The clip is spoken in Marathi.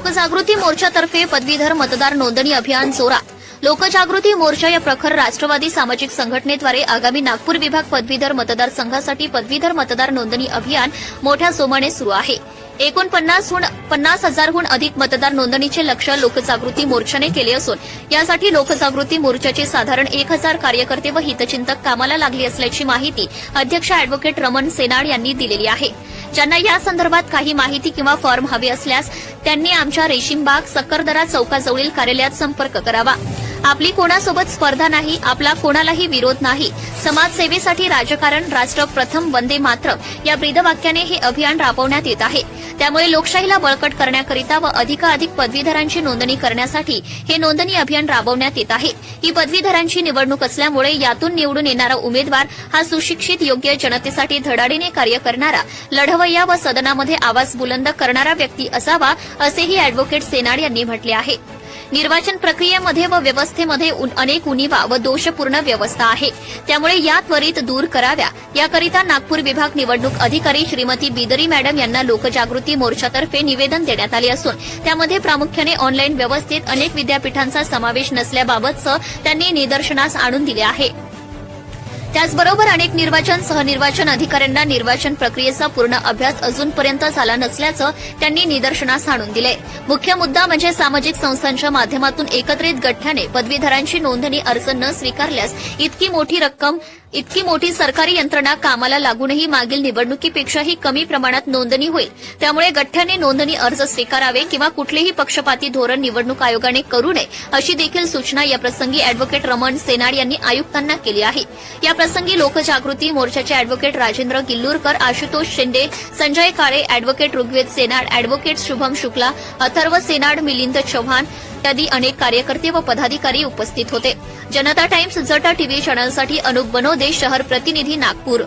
लोकजागृती मोर्चातर्फे पदवीधर मतदार नोंदणी अभियान जोरात. लोकजागृती मोर्चा या प्रखर राष्ट्रवादी सामाजिक संघटनेद्वारे आगामी नागपूर विभाग पदवीधर मतदारसंघासाठी पदवीधर मतदार नोंदणी अभियान मोठ्या जोमाने सुरू आहे. एकोणपन्नासहून पन्नास हजारहून अधिक मतदार नोंदणीचे लक्ष लोकजागृती मोर्चाने केले असून यासाठी लोकजागृती मोर्चाचे साधारण एक हजार कार्यकर्ते व हितचिंतक कामाला लागले असल्याची माहिती अध्यक्ष अॅडव्होकेट रमण सेनाड यांनी दिलेली आहे. ज्यांना या संदर्भात काही माहिती किंवा फॉर्म हवे असल्यास त्यांनी आमच्या रेशीमबाग सक्करदरा चौकाजवळील कार्यालयात संपर्क करावा. आपली कोणासोबत स्पर्धा नाही आपला कोणालाही विरोध नाही. समाजसेवेसाठी राजकारण राष्ट्र प्रथम वंदे मात्र या ब्रीदवाक्याने हे अभियान राबवण्यात येत आहे. त्यामुळे लोकशाहीला बळकट करण्याकरिता व अधिकाधिक पदवीधरांची नोंदणी करण्यासाठी हे नोंदणी अभियान राबवण्यात येत आहे. ही पदवीधरांची निवडणूक असल्यामुळे यातून निवडून येणारा उमेदवार हा सुशिक्षित योग्य जनतेसाठी धडाडीने कार्य करणारा लढवय्या व सदनामध्ये आवाज बुलंद करणारा व्यक्ती असावा असेही अॅडव्होकेट सेनाड यांनी म्हटले आहे. निर्वाचन प्रक्रियेमध्ये व व्यवस्थेमध्ये अनेक उणीवा व दोषपूर्ण व्यवस्था आहे. त्यामुळे या त्वरित दूर कराव्या. याकरिता नागपूर विभाग निवडणूक अधिकारी श्रीमती बिदरी मॅडम यांना लोकजागृती मोर्चातर्फे निवेदन देण्यात आले असून त्यामध्ये प्रामुख्याने ऑनलाईन व्यवस्थेत अनेक विद्यापीठांचा समावेश नसल्याबाबतचं त्यांनी निदर्शनास आणून दिले आहे. त्याचबरोबर अनेक निर्वाचन सहनिर्वाचन अधिकाऱ्यांना निर्वाचन प्रक्रियेचा पूर्ण अभ्यास अजूनपर्यंत झाला नसल्याचं त्यांनी निदर्शनास आणून दिले. मुख्य मुद्दा म्हणजे सामाजिक संस्थांच्या माध्यमातून एकत्रित गठ्ठ्याने पदवीधरांची नोंदणी अर्ज न स्वीकारल्यास इतकी मोठी रक्कम इतकी मोठी सरकारी यंत्रणा कामाला लागूनही मागील निवडणुकीपेक्षाही कमी प्रमाणात नोंदणी होईल. त्यामुळे गठ्ठ्याने नोंदणी अर्ज स्वीकारावे किंवा कुठलेही पक्षपाती धोरण निवडणूक आयोगाने करू नये अशी देखील सूचना याप्रसंगी अॅडव्होकेट रमण सेनाड यांनी आयुक्तांना केली आहे. याप्रसंगी लोकजागृती मोर्चाचे advocate Rajendra Gillurkar Ashutosh Shinde Sanjay Kale advocate Rigved Senad advocate Shubham Shukla Atharva Senad Milind Chavan इत्यादी अनेक कार्यकर्ते व पदाधिकारी उपस्थित होते. जनता टाइम्स जटा टीव्ही चॅनलसाठी अनुप बनोदे शहर प्रतिनिधी नागपूर.